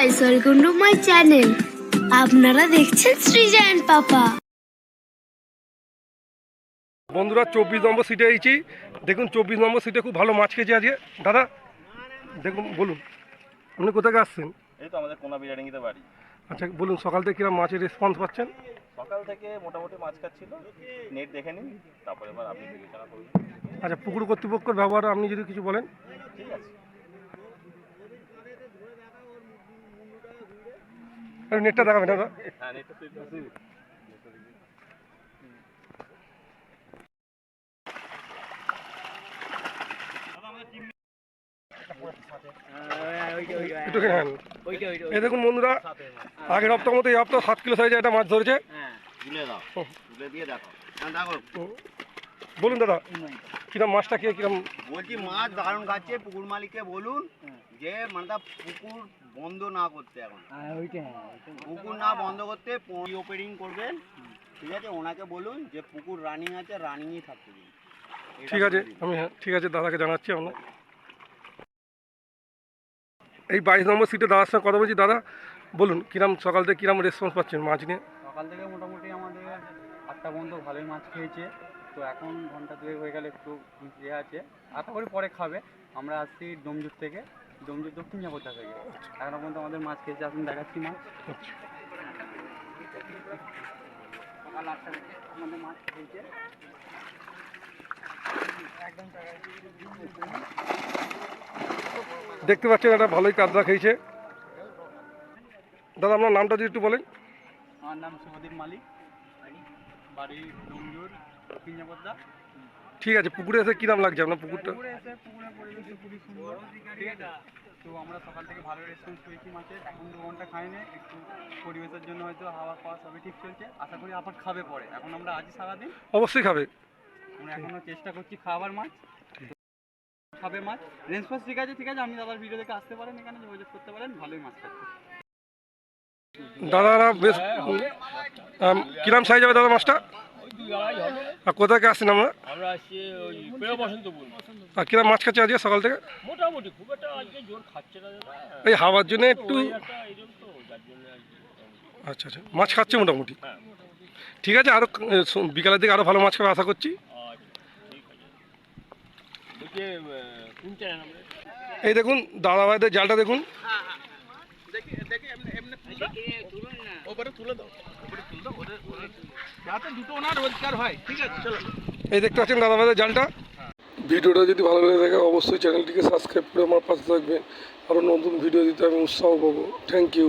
Guys welcome to my channel আপনারা দেখছেন সৃজন পাপা। বন্ধুরা চব্বিশ নম্বর সিটে এসেছি দেখুন চব্বিশ নম্বর সিটে খুব ভালো মাছ খেয়েছে আজকে। দাদা দেখুন বলুন আপনি কোথায় আসছেন? এই তো আমাদের কোনা বিরিয়ানিতে বাড়ি। আচ্ছা বলুন সকাল থেকে কিরম মাছের রেসপন্স পাচ্ছেন? সকাল থেকে মোটামুটি মাছ খাচ্ছিল নেট দেখে নিন তারপরে এবার আপনি বিবেচনা করুন। আচ্ছা পুকুর কর্তৃপক্ষের ব্যবহার আপনি যদি কিছু বলেন। ঠিক আছে। নেটটা দেখাবেন দাদা হ্যাঁ হ্যাঁ দেখুন বন্ধুরা আগের হপ্তাহ মতো এই হপ্তাহ সাত কিলো সাইজে একটা মাছ ধরেছে। হ্যাঁ হুম। বলুন দাদা কিরম মাছটা খেয়ে কিরম? বলছি মাছ দারুণ খাচ্ছে পুকুর মালিককে বলুন যে মানে পুকুর বন্ধ না করতে এখন। পুকুর না বন্ধ করতে ওপেনিং করবেন ঠিক আছে? ওনাকে বলুন যে পুকুর রানিং আছে রানিংই থাকতে দিন। ঠিক আছে আমি হ্যাঁ ঠিক আছে দাদাকে জানাচ্ছি আমরা। এই বাইশ নম্বর সিটে দাদার সঙ্গে কথা বলছি। দাদা বলুন কিরম সকাল থেকে কিরম রেসপন্স পাচ্ছেন মাছ নিয়ে? সকাল থেকে মোটামুটি আমাদের আটটা পর্যন্ত ভালোই মাছ খেয়েছে। তো এখন ঘণ্টা দুয়েক হয়ে গেলে একটু ইয়ে আছে। আশা করি পরে খাবে। আমরা আসছি ডোমজুর থেকে। ডোমজুর দক্ষিণ জাপতা থেকে এখনও পর্যন্ত আমাদের মাছ খেয়েছে এখন দেখাচ্ছি মাছ। সকাল আটটা থেকে আমাদের মাছ খেয়েছে। দেখতে পাচ্ছেন একটা ভালোই কাদরা খেয়েছে। দাদা আপনার নামটা যদি একটু বলেন। আমার নাম শুভদীপ মালিক। বাড়ি ডোমজুর জাপতা ঠিক আছে পুকুরে এসে কিরম লাগছে আপনার পুকুরটা? তো আমরা সকাল থেকে ভালো রেসপন্স পেয়েছি মাছের এখন দু ঘণ্টা খাইনি একটু পরিবেশের জন্য হয়তো হাওয়া খাওয়া সবই ঠিক চলছে। আশা করি আবার খাবে পরে। এখন আমরা আজই সারাদিন। অবশ্যই খাবে। আমরা এখনও চেষ্টা করছি খাবার মাছ। খাবে মাছ। রেসপন্স ঠিক আছে ঠিক আছে। আপনি দাদার ভিডিও দেখে আসতে পারেন এখানে যোগাযোগ করতে পারেন ভালোই মাছ খাচ্ছে। দাদারা বেশ কিরম সাইজ হবে দাদা মাছটা? আর কোথা থেকে আসছেন আমরা? আমরা আসছি ওই প্রিয় বসন্তপুর। আর কিরম মাছ খাচ্ছে আজকে সকাল থেকে? মোটামুটি খুব একটা আজকে জোর খাচ্ছে না এই হাওয়ার জন্য একটু। আচ্ছা আচ্ছা। মাছ খাচ্ছে মোটামুটি? হ্যাঁ। ঠিক আছে আরও বিকালের দিকে আরও ভালো মাছ খাবে আশা করছি। আচ্ছা ঠিক আছে বলছে আহ, কোন এই দেখতে পাচ্ছেন দাদা ভাইদের জালটা? ভিডিওটা যদি ভালো লেগে থাকে অবশ্যই চ্যানেলটিকে সাবস্ক্রাইব করে আমার পাশে থাকবেন। আরও নতুন ভিডিও দিতে আমি উৎসাহ পাবো। Thank you